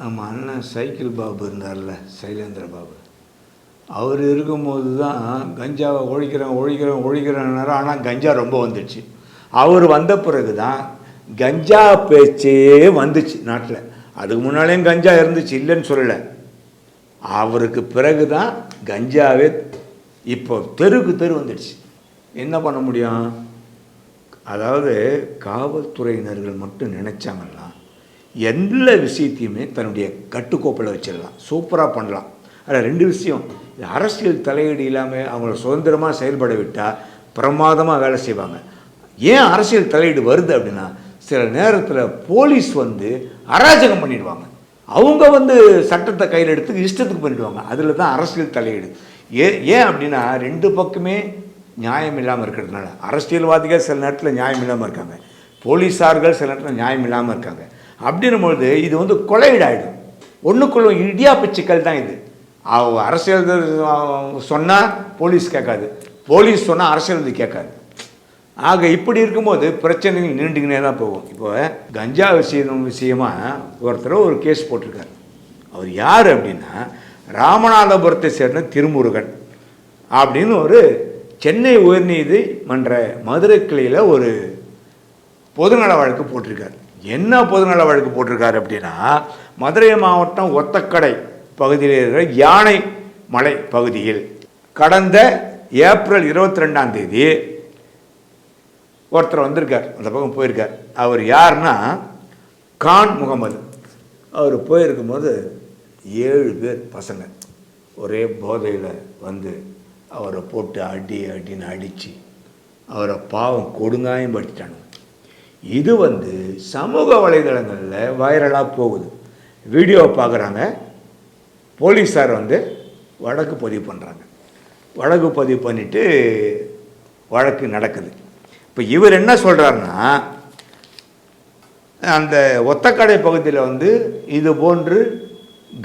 நம்ம அண்ணன் சைக்கிள் பாபு இருந்தார்ல சைலேந்திர பாபு. அவர் இருக்கும்போது தான் கஞ்சாவை ஒழிக்கிறோம் ஒழிக்கிறோம் ஒழிக்கிறேன்னாரு. ஆனால் கஞ்சா ரொம்ப வந்துடுச்சு அவர் வந்த பிறகு தான் கஞ்சா பேச்சே வந்துச்சு நாட்டில். அதுக்கு முன்னாலேயும் கஞ்சா இருந்துச்சு இல்லைன்னு சொல்லலை. அவருக்கு பிறகு தான் கஞ்சாவே இப்போ தெருக்கு தெரு வந்துடுச்சு. என்ன பண்ண முடியும்? அதாவது காவல்துறையினர்கள் மட்டும் நினச்சாங்கன்னா எல்லா விஷயத்தையுமே தன்னுடைய கட்டுக்கோப்பில் வச்சிடலாம். சூப்பராக பண்ணலாம். அதில் ரெண்டு விஷயம். அரசியல் தலையீடு இல்லாமல் அவங்கள சுதந்திரமாக செயல்பட விட்டால் பிரமாதமாக வேலை செய்வாங்க. ஏன் அரசியல் தலையீடு வருது அப்படின்னா சில நேரத்தில் போலீஸ் வந்து அராஜகம் பண்ணிடுவாங்க. அவங்க வந்து சட்டத்தை கையில் எடுத்து இஷ்டத்துக்கு பண்ணிடுவாங்க. அதில் தான் அரசியல் தலையீடு. ஏ ஏன் அப்படின்னா ரெண்டு பக்கமே நியாயம் இல்லாமல் இருக்கிறதுனால. அரசியல்வாதிகள் சில நேரத்தில் நியாயம் இல்லாமல் இருக்காங்க. போலீஸார்கள் சில நேரத்தில் நியாயம் இல்லாமல் இருக்காங்க. அப்படின்னும்பொழுது இது வந்து கொலையீடாயிடும். ஒன்றுக்குள்ள இடியாப்பு சிக்கல் தான் இது. அரசியல் சொன்னால் போலீஸ் கேட்காது. போலீஸ் சொன்னால் அரசியல் வந்து கேட்காது. ஆக இப்படி இருக்கும்போது பிரச்சனைகள் நீண்டுக்கினே தான் போகும். இப்போ கஞ்சா விஷயம் விஷயமாக ஒருத்தர் ஒரு கேஸ் போட்டிருக்காரு. அவர் யார் அப்படின்னா ராமநாதபுரத்தை சேர்ந்த திருமுருகன் அப்படின்னு ஒரு சென்னை உயர்நீதிமன்ற மதுரை கிளையில் ஒரு பொதுநல வழக்கு போட்டிருக்கார். என்ன பொதுநல வழக்கு போட்டிருக்காரு அப்படின்னா மதுரை மாவட்டம் ஒத்தக்கடை பகுதியில் இருக்கிற யானை மலை பகுதியில் கடந்த ஏப்ரல் இருபத்தி ரெண்டாம் தேதி ஒருத்தர் வந்திருக்கார். அந்த பக்கம் போயிருக்கார். அவர் யாருன்னா கான் முகமது. அவர் போயிருக்கும்போது ஏழு பேர் பசங்க ஒரே போதையில் வந்து அவரை போட்டு அடி அடின்னு அடித்து அவரை பாவம் கொடுங்காயம் படுத்திட்டானுங்க இது வந்து சமூக வலைதளங்களில் வைரலாக போகுது. வீடியோ பார்க்குறாங்க. போலீஸார் வந்து வழக்கு பதிவு பண்ணுறாங்க வழக்கு பதிவு பண்ணிவிட்டு வழக்கு நடக்குது. இப்போ இவர் என்ன சொல்கிறாருன்னா அந்த ஒத்தக்கடை பகுதியில் வந்து இது போன்று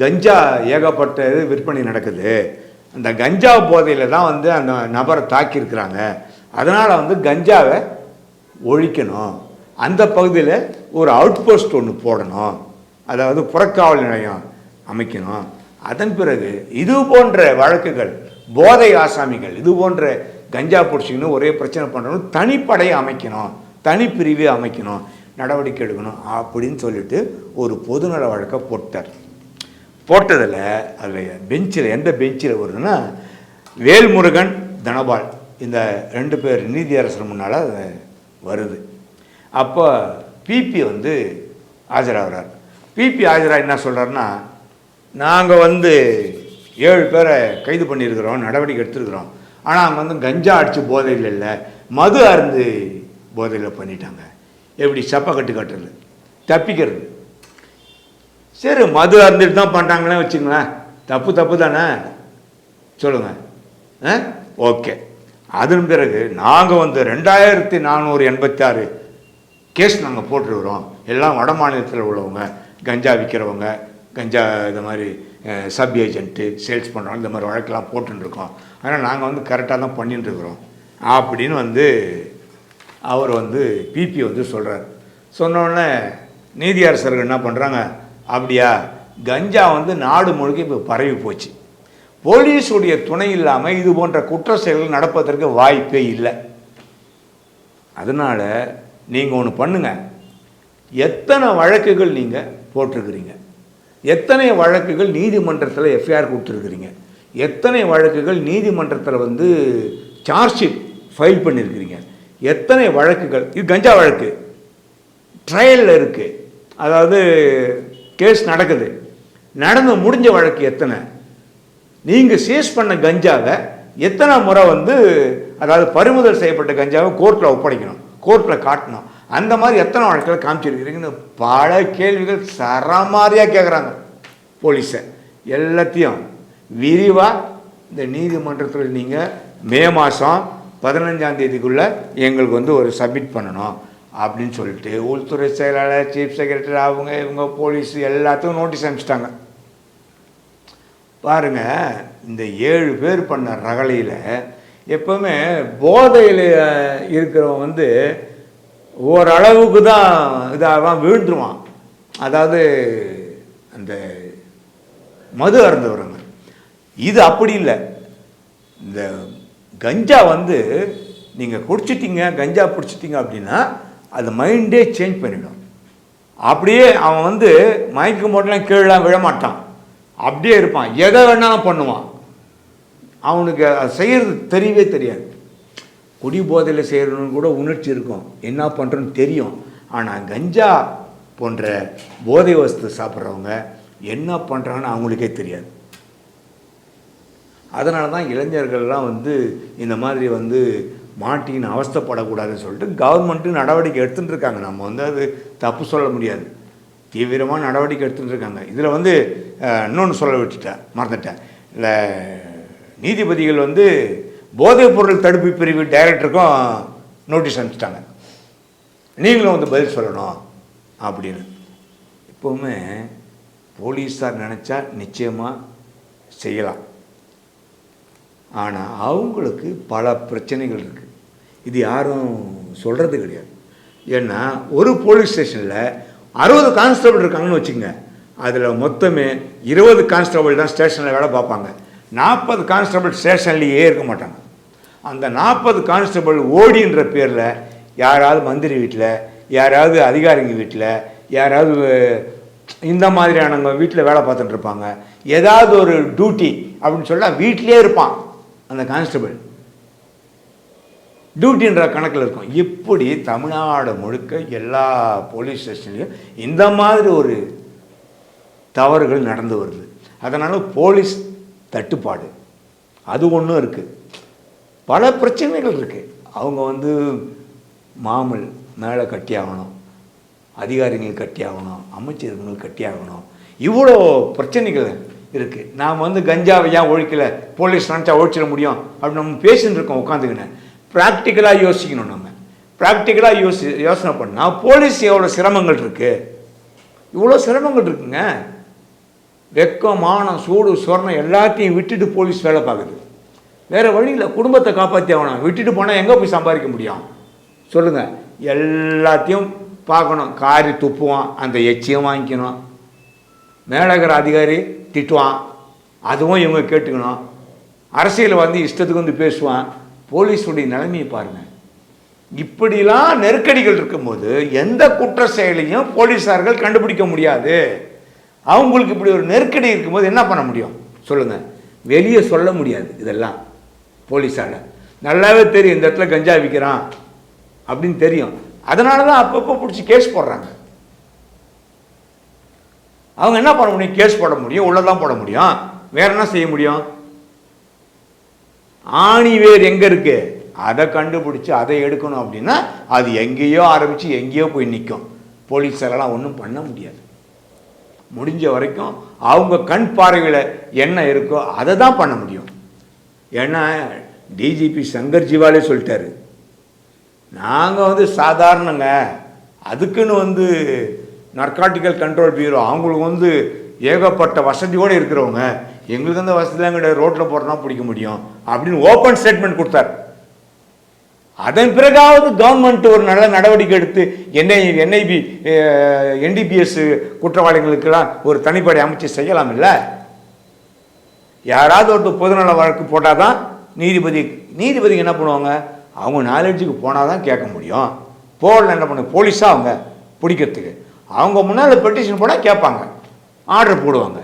கஞ்சா ஏகப்பட்ட இது விற்பனை நடக்குது. அந்த கஞ்சா போதையில் தான் வந்து அந்த நபரை தாக்கியிருக்கிறாங்க. அதனால் வந்து கஞ்சாவை ஒழிக்கணும். அந்த பகுதியில் ஒரு அவுட் போஸ்ட் ஒன்று போடணும். அதாவது புறக்காவல் நிலையம் அமைக்கணும். அதன் பிறகு இது போன்ற வழக்குகள் போதை ஆசாமிகள் இது போன்ற கஞ்சா பிடிச்சிங்கன்னு ஒரே பிரச்சனை பண்ணணும் தனிப்படையை அமைக்கணும். தனிப்பிரிவை அமைக்கணும். நடவடிக்கை எடுக்கணும் அப்படின்னு சொல்லிட்டு ஒரு பொதுநல வழக்கை போட்டார். போட்டதில் அதில் பெஞ்சில் எந்த பெஞ்சில் வருதுன்னா வேல்முருகன் தனபால். இந்த ரெண்டு பேர் நீதியரசர் முன்னால் அது வருது. அப்போ பிபி வந்து ஆஜராகிறார். பிபி ஆஜராக என்ன சொல்கிறாருன்னா நாங்கள் வந்து ஏழு பேரை கைது பண்ணியிருக்கிறோம் நடவடிக்கை எடுத்துருக்குறோம். ஆனால் அவங்க வந்து கஞ்சா அடித்து போதையில் இல்லை மது அருந்து போதையில் பண்ணிட்டாங்க. எப்படி சப்பை கட்டு கட்டுறது? தப்பிக்கிறது. சரி மது அருந்துட்டு தான் பண்ணுறாங்களே வச்சுங்களேன். தப்பு தப்பு தானே? சொல்லுங்கள் ஆ? ஓகே. அதன் பிறகு நாங்கள் வந்து ரெண்டாயிரத்தி நானூறு எண்பத்தாறு கேஸ் நாங்கள் போட்டுருக்குறோம். எல்லாம் வட மாநிலத்தில் உள்ளவங்க கஞ்சா விற்கிறவங்க கஞ்சா இந்த மாதிரி சப் ஏஜென்ட்டு சேல்ஸ் பண்ணுறவங்க இந்த மாதிரி வழக்கெல்லாம் போட்டுருக்கோம் ஆனால் நாங்கள் வந்து கரெக்டாக தான் பண்ணிட்டுருக்குறோம் அப்படின்னு வந்து அவர் வந்து பிபி வந்து சொல்கிறார் சொன்னோடனே நீதியரசர்கள் என்ன பண்ணுறாங்க அப்படியா கஞ்சா வந்து நாடு முழுக்க இப்போ பரவி போச்சு. போலீஸுடைய துணை இல்லாமல் இது போன்ற குற்ற செயல்கள் நடப்பதற்கு வாய்ப்பே இல்லை. அதனால் நீங்கள் ஒன்று பண்ணுங்கள் எத்தனை வழக்குகள் நீங்கள் போட்டிருக்கிறீங்க? எத்தனை வழக்குகள் நீதிமன்றத்தில் எஃப்ஐஆர் கொடுத்துருக்குறீங்க? எத்தனை வழக்குகள் நீதிமன்றத்தில் வந்து சார்ஜ்ஷீட் ஃபைல் பண்ணியிருக்கிறீங்க எத்தனை வழக்குகள்? இது கஞ்சா வழக்கு. ட்ரையலில் இருக்குது அதாவது கேஸ் நடக்குது. நடந்து முடிஞ்ச வழக்கு எத்தனை? நீங்கள் சீஸ் பண்ண கஞ்சாவை எத்தனை முறை வந்து அதாவது பறிமுதல் செய்யப்பட்ட கஞ்சாவை கோர்ட்டில் ஒப்படைக்கணும்? கோர்ட்டில் காட்டணும். அந்த மாதிரி எத்தனை வழக்கில் காமிச்சிருக்கிறீங்கன்னு பல கேள்விகள் சரமாரியாக கேட்குறாங்க போலீஸை. எல்லாத்தையும் விரிவாக இந்த நீதிமன்றத்தில் நீங்கள் மே மாதம் பதினஞ்சாம் தேதிக்குள்ளே எங்களுக்கு வந்து ஒரு சப்மிட் பண்ணணும் அப்படின்னு சொல்லிட்டு உள்துறை செயலாளர் சீஃப் செக்ரட்டரி அவங்க இவங்க போலீஸ் எல்லாத்துக்கும் நோட்டீஸ் அனுப்பிச்சிட்டாங்க. பாருங்க இந்த ஏழு பேர் பண்ண ரகலையில் எப்பவுமே போதையில் இருக்கிறவன் வந்து ஓரளவுக்கு தான் இதாகலாம் விழுந்துருவான். அதாவது அந்த மது அருந்தவரங்க. இது அப்படி இல்லை. இந்த கஞ்சா வந்து நீங்கள் குடிச்சிட்டிங்க கஞ்சா பிடிச்சிட்டிங்க அப்படின்னா அது மைண்டே சேஞ்ச் பண்ணிடும். அப்படியே அவன் வந்து மயக்க போட்டெல்லாம் கீழெலாம் விழமாட்டான். அப்படியே இருப்பான். எதை வேணாலும் பண்ணுவான். அவனுக்கு செய்கிறது தெரியவே தெரியாது. குடி போதையில் செய்கிறவனு கூட உணர்ச்சி இருக்கும். என்ன பண்ணுறோன்னு தெரியும். ஆனால் கஞ்சா போன்ற போதை வஸ்து சாப்பிட்றவங்க என்ன பண்ணுறாங்கன்னு அவங்களுக்கே தெரியாது. அதனால தான் இளைஞர்கள்லாம் வந்து இந்த மாதிரி வந்து மாட்டின்னு அவஸ்தைப்படக்கூடாதுன்னு சொல்லிட்டு கவர்மெண்ட்டு நடவடிக்கை எடுத்துகிட்டு இருக்காங்க. நம்ம வந்து அது தப்பு சொல்ல முடியாது. தீவிரமாக நடவடிக்கை எடுத்துகிட்டு இருக்காங்க. இதில் வந்து இன்னொன்று சொல்ல விட்டுட்டேன் மறந்துட்டேன். இல்லை நீதிபதிகள் வந்து போதைப் பொருள் தடுப்பு பிரிவு டைரக்டருக்கும் நோட்டீஸ் அனுப்பிச்சிட்டாங்க. நீங்களும் வந்து பதில் சொல்லணும் அப்படின்னு. இப்போவுமே போலீஸார் நினச்சா நிச்சயமாக செய்யலாம். ஆனால் அவங்களுக்கு பல பிரச்சனைகள் இருக்குது இது யாரும் சொல்கிறது கிடையாது. ஏன்னா ஒரு போலீஸ் ஸ்டேஷனில் அறுபது கான்ஸ்டபிள் இருக்காங்கன்னு வச்சுங்க அதில் மொத்தமே இருபது கான்ஸ்டபிள் தான் ஸ்டேஷனில் வேலை பார்ப்பாங்க. நாற்பது கான்ஸ்டபிள் ஸ்டேஷன்லேயே இருக்க மாட்டாங்க. அந்த நாற்பது கான்ஸ்டபிள் ஓடின்ற பேரில் யாராவது மந்திரி வீட்டில் யாராவது அதிகாரிங்க வீட்டில் யாராவது இந்த மாதிரியானவங்க வீட்டில் வேலை பார்த்துட்டு இருப்பாங்க. ஏதாவது ஒரு டியூட்டி அப்படின்னு சொன்னால் வீட்டிலே இருப்பான் அந்த கான்ஸ்டபிள். டியூட்டின்ற கணக்கில் இருக்கும். இப்படி தமிழ்நாடு முழுக்க எல்லா போலீஸ் ஸ்டேஷன்லையும் இந்த மாதிரி ஒரு தவறுகள் நடந்து வருது. அதனால் போலீஸ் தட்டுப்பாடு. அது ஒன்றும் இருக்குது பல பிரச்சனைகள் இருக்குது அவங்க வந்து மாமல் மேலே கட்டி ஆகணும் அதிகாரிகள் கட்டி ஆகணும் அமைச்சர்கள் கட்டி ஆகணும் இவ்வளோ பிரச்சனைகள் இருக்குது நாம் வந்து கஞ்சாவை ஏன் ஒழிக்கலை? போலீஸ் நினச்சா ஒழிச்சிட முடியும் அப்படின்னு நம்ம பேசின்னு இருக்கோம் உட்காந்துக்கின்னு. ப்ராக்டிக்கலாக யோசிக்கணும் நம்ம. ப்ராக்டிக்கலாக யோசி யோசனை பண்ணால் போலீஸ் எவ்வளோ சிரமங்கள் இருக்குது இவ்வளோ சிரமங்கள் இருக்குங்க. வெக்கம் மானம் சூடு சொர்ணம் எல்லாத்தையும் விட்டுட்டு போலீஸ் வேலை பார்க்குது. வேறு வழியில் குடும்பத்தை காப்பாற்றி ஆகணும். விட்டுட்டு போனால் எங்கே போய் சம்பாதிக்க முடியும்? சொல்லுங்கள் எல்லாத்தையும் பார்க்கணும். காரி துப்புவான் அந்த எச்சியும் வாங்கிக்கணும். மேலகிற அதிகாரி திட்டுவான். அதுவும் இவங்க கேட்டுக்கணும். அரசியல் வந்து இஷ்டத்துக்கு வந்து பேசுவான். போலீஸுடைய நிலைமையை பாருங்கள் இப்படிலாம் நெருக்கடிகள் இருக்கும்போது எந்த குற்ற செயலையும் போலீஸார்கள் கண்டுபிடிக்க முடியாது. அவங்களுக்கு இப்படி ஒரு நெருக்கடி இருக்கும்போது என்ன பண்ண முடியும்? சொல்லுங்கள் வெளியே சொல்ல முடியாது இதெல்லாம் போலீஸால். நல்லாவே தெரியும் இந்த இடத்துல கஞ்சா விற்கிறான் அப்படின்னு தெரியும். அதனால தான் அப்பப்போ பிடிச்சி கேஸ் போடுறாங்க. அவங்க என்ன பண்ண முடியும்? கேஸ் போட முடியும் உள்ளதான் போட முடியும். வேற என்ன செய்ய முடியும்? ஆணி வேர் எங்கே இருக்கு? அதை கண்டுபிடிச்சி அதை எடுக்கணும் அப்படின்னா அது எங்கேயோ ஆரம்பித்து எங்கேயோ போய் நிற்கும் போலீஸாரெல்லாம் ஒன்றும் பண்ண முடியாது. முடிஞ்ச வரைக்கும் அவங்க கண் பார்வையில் என்ன இருக்கோ அதை தான் பண்ண முடியும். ஏன்னா டிஜிபி சங்கர் ஜிவாலே சொல்லிட்டாரு. நாங்கள் வந்து சாதாரணங்க. அதுக்குன்னு வந்து நர்காட்டிக்கல் கண்ட்ரோல் பியூரோ அவங்களுக்கு வந்து ஏகப்பட்ட வசதியோடு இருக்கிறவங்க. எங்களுக்கு அந்த வசதிலாம் கிடையாது. ரோட்டில் போகிறோன்னா பிடிக்க முடியும். அப்படின்னு ஓப்பன் ஸ்டேட்மெண்ட் கொடுத்தாரு. அதன் பிறகாவது கவர்மெண்ட் ஒரு நல்ல நடவடிக்கை எடுத்து என்ஐ என்ஐபி என்டிபிஎஸ் குற்றவாளிகளுக்கெல்லாம் ஒரு தனிப்படை அமைச்சு செய்யலாம் இல்லை யாராவது ஒருத்தர் பொதுநல வழக்கு போட்டால் தான் நீதிபதி நீதிபதிக்கு என்ன பண்ணுவாங்க? அவங்க நாலேஜுக்கு போனால் தான் கேட்க முடியும். போடல என்ன பண்ண போலீஸாக அவங்க பிடிக்கிறதுக்கு. அவங்க முன்னால் பெட்டிஷன் போனால் கேட்பாங்க. ஆர்டர் போடுவாங்க.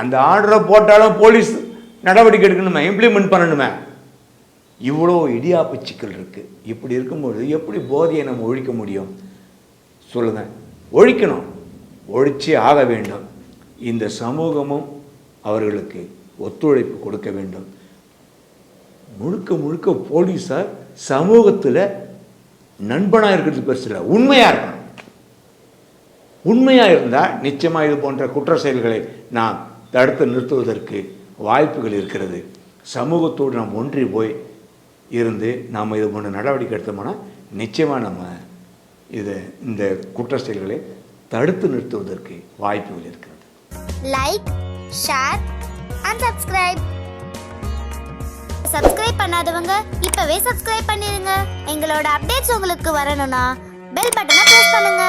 அந்த ஆர்டரை போட்டாலும் போலீஸ் நடவடிக்கை எடுக்கணுமே இம்ப்ளிமெண்ட் பண்ணணுமே. இவ்வளோ இடியாப்பு சிக்கல் இருக்குது இப்படி இருக்கும்போது எப்படி போதையை நம்ம ஒழிக்க முடியும்? சொல்லுங்கள் ஒழிக்கணும். ஒழிச்சே ஆக வேண்டும். இந்த சமூகமும் அவர்களுக்கு ஒத்துழைப்பு கொடுக்க வேண்டும். முழுக்க முழுக்க போலீஸார் சமூகத்தில் நண்பனாக இருக்கிறது பெருசு இல்லை உண்மையாக இருக்கணும். உண்மையாக இருந்தால் நிச்சயமாக இது போன்ற குற்ற செயல்களை நாம் தடுத்து நிறுத்துவதற்கு வாய்ப்புகள் இருக்கிறது. சமூகத்தோடு நாம் ஒன்றி போய் இருந்து நாம் இது போன்ற நடவடிக்கை எடுத்தோம்னா நிச்சயமாக நம்ம இது இந்த குற்ற செயல்களை தடுத்து நிறுத்துவதற்கு வாய்ப்புகள் இருக்கிறது. Like share and subscribe subscribe பண்ணாதவங்க இப்பவே சப்ஸ்கிரைப் பண்ணிருங்க. எங்களோட அப்டேட்ஸ் உங்களுக்கு வரணும்னா பெல் பட்டனை பிரஸ் பண்ணுங்க.